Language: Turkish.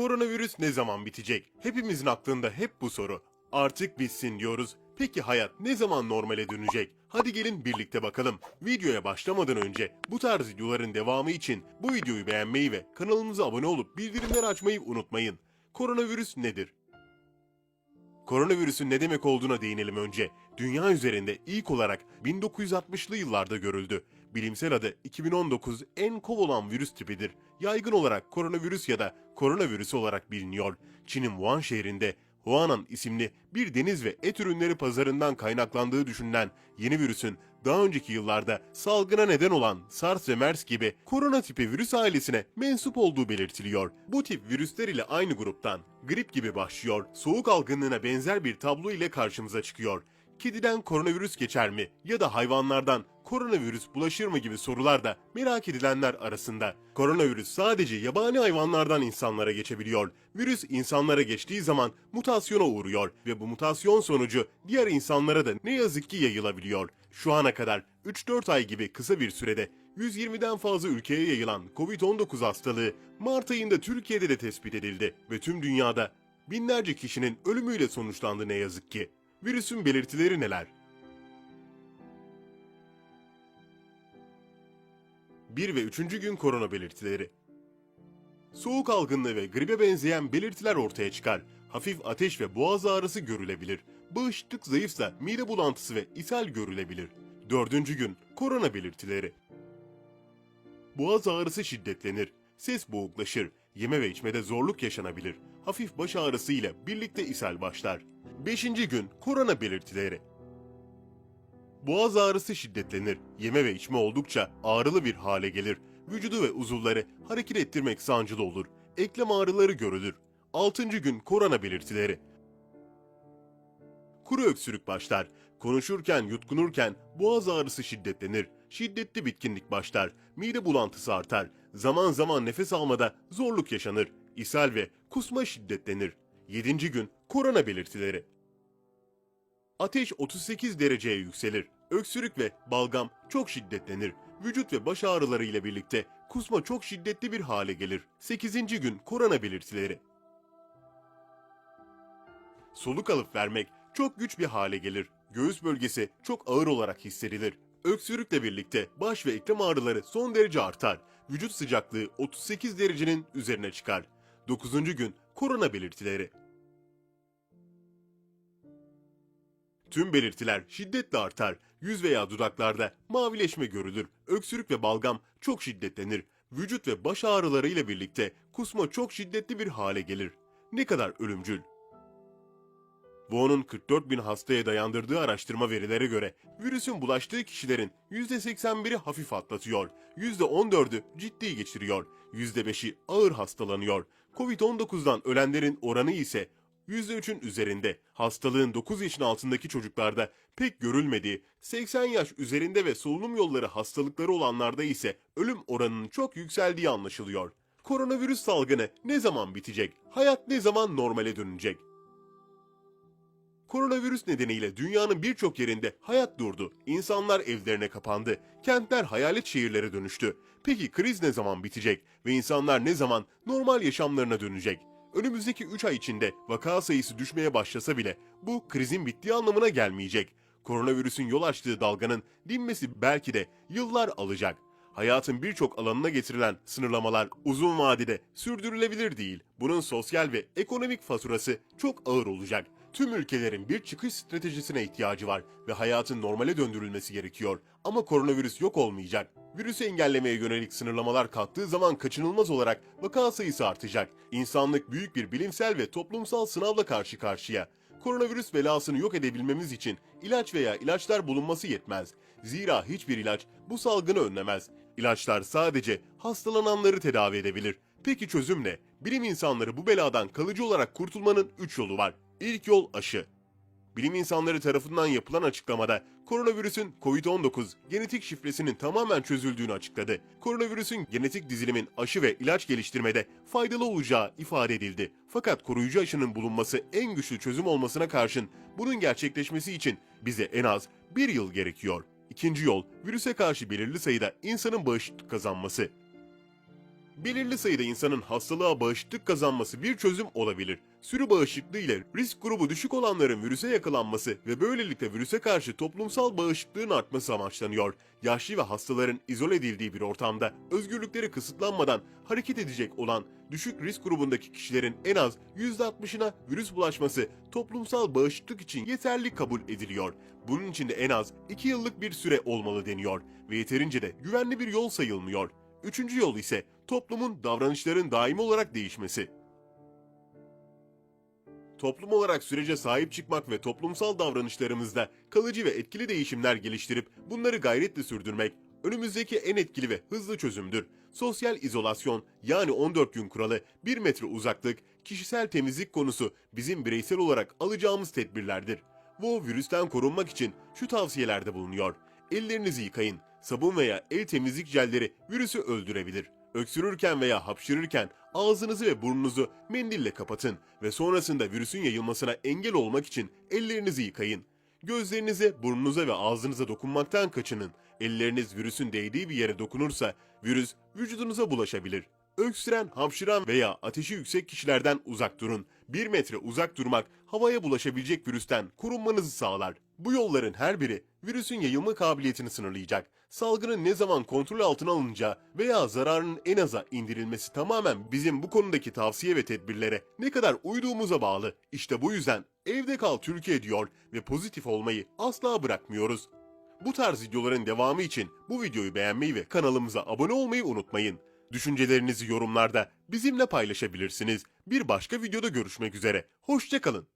Koronavirüs ne zaman bitecek? Hepimizin aklında hep bu soru. Artık bitsin diyoruz. Peki hayat ne zaman normale dönecek? Hadi gelin birlikte bakalım. Videoya başlamadan önce bu tarz videoların devamı için bu videoyu beğenmeyi ve kanalımıza abone olup bildirimleri açmayı unutmayın. Koronavirüs nedir? Koronavirüsün ne demek olduğuna değinelim önce. Dünya üzerinde ilk olarak 1960'lı yıllarda görüldü. Bilimsel adı 2019 nCoV olan virüs tipidir. Yaygın olarak koronavirüs ya da koronavirüs olarak biliniyor. Çin'in Wuhan şehrinde Huanan isimli bir deniz ve et ürünleri pazarından kaynaklandığı düşünülen yeni virüsün daha önceki yıllarda salgına neden olan SARS ve MERS gibi korona tipi virüs ailesine mensup olduğu belirtiliyor. Bu tip virüsler ile aynı gruptan grip gibi başlıyor, soğuk algınlığına benzer bir tablo ile karşımıza çıkıyor. Kediden koronavirüs geçer mi ya da hayvanlardan koronavirüs bulaşır mı gibi sorular da merak edilenler arasında. Koronavirüs sadece yabani hayvanlardan insanlara geçebiliyor. Virüs insanlara geçtiği zaman mutasyona uğruyor ve bu mutasyon sonucu diğer insanlara da ne yazık ki yayılabiliyor. Şu ana kadar 3-4 ay gibi kısa bir sürede 120'den fazla ülkeye yayılan Covid-19 hastalığı Mart ayında Türkiye'de de tespit edildi ve tüm dünyada binlerce kişinin ölümüyle sonuçlandı ne yazık ki. Virüsün belirtileri neler? 1 ve 3. gün korona belirtileri. Soğuk algınlığı ve gribe benzeyen belirtiler ortaya çıkar. Hafif ateş ve boğaz ağrısı görülebilir. Bağışıklık zayıfsa mide bulantısı ve ishal görülebilir. 4. gün korona belirtileri. Boğaz ağrısı şiddetlenir. Ses boğuklaşır. Yeme ve içmede zorluk yaşanabilir. Hafif baş ağrısı ile birlikte ishal başlar. 5. gün korona belirtileri. Boğaz ağrısı şiddetlenir. Yeme ve içme oldukça ağrılı bir hale gelir. Vücudu ve uzuvları hareket ettirmek sancılı olur. Eklem ağrıları görülür. 6. gün korona belirtileri. Kuru öksürük başlar. Konuşurken, yutkunurken boğaz ağrısı şiddetlenir. Şiddetli bitkinlik başlar. Mide bulantısı artar. Zaman zaman nefes almada zorluk yaşanır. İshal ve kusma şiddetlenir. 7. gün korona belirtileri. Ateş 38 dereceye yükselir. Öksürük ve balgam çok şiddetlenir. Vücut ve baş ağrıları ile birlikte kusma çok şiddetli bir hale gelir. 8. gün korona belirtileri. Soluk alıp vermek çok güç bir hale gelir. Göğüs bölgesi çok ağır olarak hissedilir. Öksürükle birlikte baş ve eklem ağrıları son derece artar. Vücut sıcaklığı 38 derecenin üzerine çıkar. 9. gün korona belirtileri. Tüm belirtiler şiddetle artar. Yüz veya dudaklarda mavileşme görülür. Öksürük ve balgam çok şiddetlenir. Vücut ve baş ağrıları ile birlikte kusma çok şiddetli bir hale gelir. Ne kadar ölümcül. Wuhan'ın 44 bin hastaya dayandırdığı araştırma verilere göre virüsün bulaştığı kişilerin %81'i hafif atlatıyor, %14'ü ciddi geçiriyor, %5'i ağır hastalanıyor. Covid-19'dan ölenlerin oranı ise %3'ün üzerinde. Hastalığın 9 yaşın altındaki çocuklarda pek görülmediği, 80 yaş üzerinde ve solunum yolları hastalıkları olanlarda ise ölüm oranının çok yükseldiği anlaşılıyor. Koronavirüs salgını ne zaman bitecek? Hayat ne zaman normale dönecek? Koronavirüs nedeniyle dünyanın birçok yerinde hayat durdu. İnsanlar evlerine kapandı. Kentler hayalet şehirlere dönüştü. Peki kriz ne zaman bitecek ve insanlar ne zaman normal yaşamlarına dönecek? Önümüzdeki 3 ay içinde vaka sayısı düşmeye başlasa bile bu krizin bittiği anlamına gelmeyecek. Koronavirüsün yol açtığı dalganın dinmesi belki de yıllar alacak. Hayatın birçok alanına getirilen sınırlamalar uzun vadede sürdürülebilir değil. Bunun sosyal ve ekonomik faturası çok ağır olacak. Tüm ülkelerin bir çıkış stratejisine ihtiyacı var ve hayatın normale döndürülmesi gerekiyor. Ama koronavirüs yok olmayacak. Virüsü engellemeye yönelik sınırlamalar kalktığı zaman kaçınılmaz olarak vaka sayısı artacak. İnsanlık büyük bir bilimsel ve toplumsal sınavla karşı karşıya. Koronavirüs belasını yok edebilmemiz için ilaç veya ilaçlar bulunması yetmez. Zira hiçbir ilaç bu salgını önlemez. İlaçlar sadece hastalananları tedavi edebilir. Peki çözüm ne? Bilim insanları bu beladan kalıcı olarak kurtulmanın 3 yolu var. İlk yol aşı. Bilim insanları tarafından yapılan açıklamada koronavirüsün COVID-19 genetik şifresinin tamamen çözüldüğünü açıkladı. Koronavirüsün genetik dizilimin aşı ve ilaç geliştirmede faydalı olacağı ifade edildi. Fakat koruyucu aşının bulunması en güçlü çözüm olmasına karşın bunun gerçekleşmesi için bize en az bir yıl gerekiyor. İkinci yol, virüse karşı belirli sayıda insanın bağışıklık kazanması. Belirli sayıda insanın hastalığa bağışıklık kazanması bir çözüm olabilir. Sürü bağışıklığı ile risk grubu düşük olanların virüse yakalanması ve böylelikle virüse karşı toplumsal bağışıklığın artması amaçlanıyor. Yaşlı ve hastaların izole edildiği bir ortamda özgürlükleri kısıtlanmadan hareket edecek olan düşük risk grubundaki kişilerin en az %60'ına virüs bulaşması toplumsal bağışıklık için yeterli kabul ediliyor. Bunun için de en az 2 yıllık bir süre olmalı deniyor ve yeterince de güvenli bir yol sayılmıyor. Üçüncü yol ise toplumun davranışların daimi olarak değişmesi. Toplum olarak sürece sahip çıkmak ve toplumsal davranışlarımızda kalıcı ve etkili değişimler geliştirip bunları gayretle sürdürmek önümüzdeki en etkili ve hızlı çözümdür. Sosyal izolasyon yani 14 gün kuralı, 1 metre uzaklık, kişisel temizlik konusu bizim bireysel olarak alacağımız tedbirlerdir. Bu virüsten korunmak için şu tavsiyelerde bulunuyor. Ellerinizi yıkayın. Sabun veya el temizlik jelleri virüsü öldürebilir. Öksürürken veya hapşırırken ağzınızı ve burnunuzu mendille kapatın ve sonrasında virüsün yayılmasına engel olmak için ellerinizi yıkayın. Gözlerinize, burnunuza ve ağzınıza dokunmaktan kaçının. Elleriniz virüsün değdiği bir yere dokunursa virüs vücudunuza bulaşabilir. Öksüren, hapşıran veya ateşi yüksek kişilerden uzak durun. 1 metre uzak durmak havaya bulaşabilecek virüsten korunmanızı sağlar. Bu yolların her biri virüsün yayılma kabiliyetini sınırlayacak. Salgının ne zaman kontrol altına alınacağı veya zararının en aza indirilmesi tamamen bizim bu konudaki tavsiye ve tedbirlere ne kadar uyduğumuza bağlı. İşte bu yüzden evde kal Türkiye diyor ve pozitif olmayı asla bırakmıyoruz. Bu tarz videoların devamı için bu videoyu beğenmeyi ve kanalımıza abone olmayı unutmayın. Düşüncelerinizi yorumlarda bizimle paylaşabilirsiniz. Bir başka videoda görüşmek üzere. Hoşçakalın.